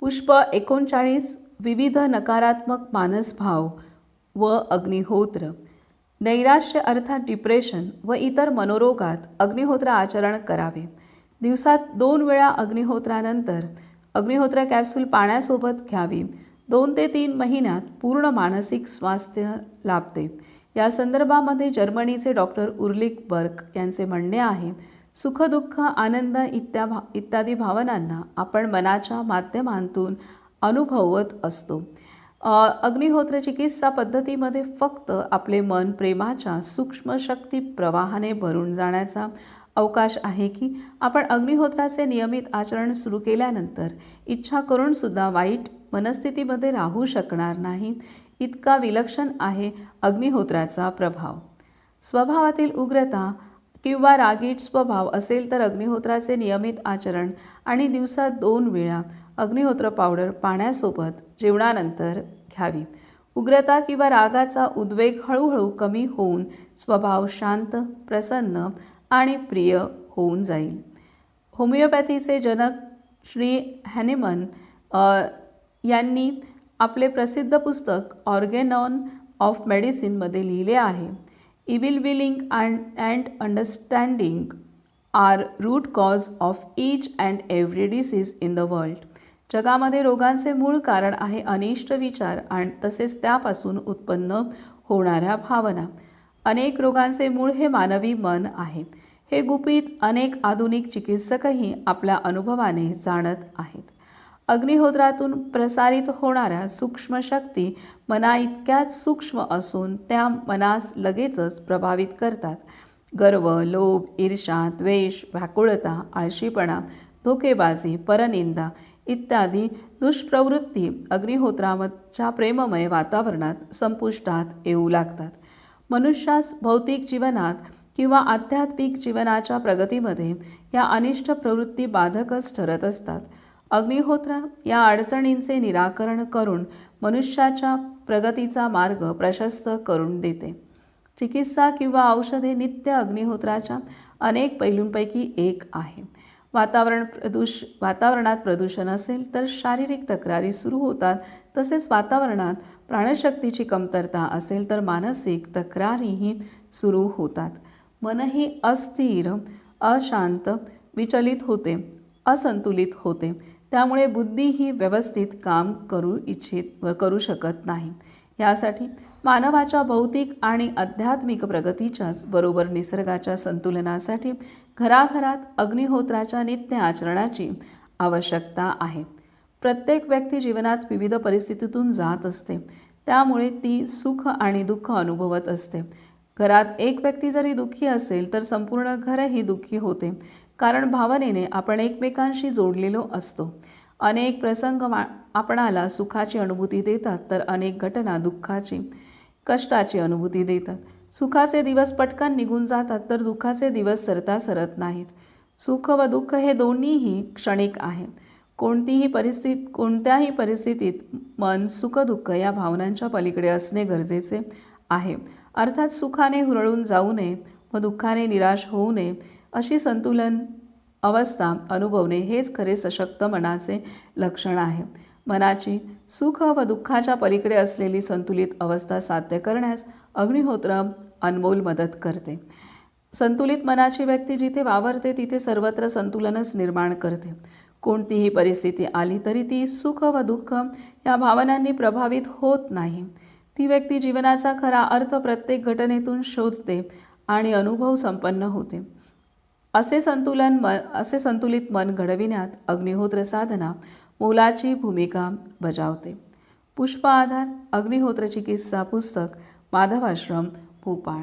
पुष्प एकोणचाळीस विविध नकारात्मक मानसभाव व अग्निहोत्र. नैराश्य अर्थात डिप्रेशन व इतर मनोरोगात अग्निहोत्र आचरण करावे. दिवसात दोन वेळा अग्निहोत्रानंतर अग्निहोत्र कॅप्सूल पाण्यासोबत घ्यावी. दोन ते तीन महिन्यात पूर्ण मानसिक स्वास्थ्य लाभते. या संदर्भामध्ये जर्मनीचे डॉक्टर उर्लिक बर्क यांचे म्हणणे आहे सुखदुःख आनंद इत्या भा इत्यादी भावनांना आपण मनाच्या माध्यमांतून अनुभवत असतो. अग्निहोत्र चिकित्सा पद्धतीमध्ये फक्त आपले मन प्रेमाच्या सूक्ष्म शक्ती प्रवाहाने भरून जाण्याचा अवकाश आहे की आपण अग्निहोत्राचे नियमित आचरण सुरू केल्यानंतर इच्छा करूनसुद्धा वाईट मनस्थितीमध्ये राहू शकणार नाही. इतका विलक्षण आहे अग्निहोत्राचा प्रभाव. स्वभावातील उग्रता किंवा रागीट स्वभाव असेल तर अग्निहोत्राचे नियमित आचरण आणि दिवसात दोन वेळा अग्निहोत्र पावडर पाण्यासोबत जेवणानंतर घ्यावी. उग्रता किंवा रागाचा उद्वेग हळूहळू कमी होऊन स्वभाव शांत प्रसन्न आणि प्रिय होऊन जाईल. होमिओपॅथीचे जनक श्री हॅनिमन यांनी आपले प्रसिद्ध पुस्तक ऑर्गेनॉन ऑफ मेडिसिनमध्ये लिहिले आहे. Evil willing and and understanding are root cause of each and every disease in the world जगामध्ये रोगांचे मूळ कारण आहे अनिष्ट विचार आणि तसेच त्यापासून उत्पन्न होणाऱ्या भावना. अनेक रोगांचे मूळ हे मानवी मन आहे. हे गुपित अनेक आधुनिक चिकित्सकही आपल्या अनुभवाने जाणत आहेत. अग्निहोत्रातून प्रसारित होणाऱ्या सूक्ष्म शक्ती मना इतक्याच सूक्ष्म असून त्या मनास लगेचच प्रभावित करतात. गर्व लोभ ईर्षा द्वेष व्याकुळता आळशीपणा धोकेबाजी परनिंदा इत्यादी दुष्प्रवृत्ती अग्निहोत्राच्या प्रेममय वातावरणात संपुष्टात येऊ लागतात. मनुष्यास भौतिक जीवनात किंवा आध्यात्मिक जीवनाच्या प्रगतीमध्ये या अनिष्ट प्रवृत्ती बाधकच ठरत असतात. अग्निहोत्र या अडचणींचे निराकरण करून मनुष्याच्या प्रगतीचा मार्ग प्रशस्त करून देते. चिकित्सा किंवा औषधे नित्य अग्निहोत्राच्या अनेक पैलूंपैकी एक आहे. वातावरण प्रदूष वातावरणात प्रदूषण असेल तर शारीरिक तक्रारी सुरू होतात. तसेच वातावरणात प्राणशक्तीची कमतरता असेल तर मानसिक तक्रारीही सुरू होतात. मनही अस्थिर अशांत विचलित होते असंतुलित होते. त्यामुळे बुद्धी ही व्यवस्थित काम करू इच्छित करू शकत नाही. यासाठी मानवाच्या भौतिक आणि आध्यात्मिक प्रगतीच्याच बरोबर निसर्गाच्या संतुलनासाठी घराघरात अग्निहोत्राच्या नित्य आचरणाची आवश्यकता आहे. प्रत्येक व्यक्ती जीवनात विविध परिस्थितीतून जात असते. त्यामुळे ती सुख आणि दुःख अनुभवत असते. घरात एक व्यक्ती जरी दुःखी असेल तर संपूर्ण घरही दुःखी होते. कारण भावनेने आपण एकमेकांशी जोडलेलो असतो. अनेक प्रसंग मा आपणाला सुखाची अनुभूती देतात तर अनेक घटना दुःखाची कष्टाची अनुभूती देतात. सुखाचे दिवस पटकन निघून जातात तर दुःखाचे दिवस सरता सरत नाहीत. सुख व दुःख हे दोन्हीही क्षणिक आहे कोणतीही परिस्थिती कोणत्याही परिस्थितीत मन सुखदुःख या भावनांच्या पलीकडे असणे गरजेचे आहे. अर्थात सुखाने हुरळून जाऊ नये व दुःखाने निराश होऊ नये अशी संतुलन अवस्था अनुभवणे हेच खरे सशक्त मनाचे लक्षण आहे. मनाची सुख व दुःखाच्या पलीकडे असलेली संतुलित अवस्था साध्य करण्यास अग्निहोत्र अनमोल मदत करते. संतुलित मनाची व्यक्ती जिथे वावरते तिथे सर्वत्र संतुलनच निर्माण करते. कोणतीही परिस्थिती आली तरी ती सुख व दुःख या भावनांनी प्रभावित होत नाही. ती व्यक्ती जीवनाचा खरा अर्थ प्रत्येक घटनेतून शोधते आणि अनुभव संपन्न होते. असे संतुलन मन असे संतुलित मन घडविण्यात अग्निहोत्र साधना मोलाची भूमिका बजावते. पुष्प आधार अग्निहोत्र चिकित्सा पुस्तक माधवाश्रम भोपाळ.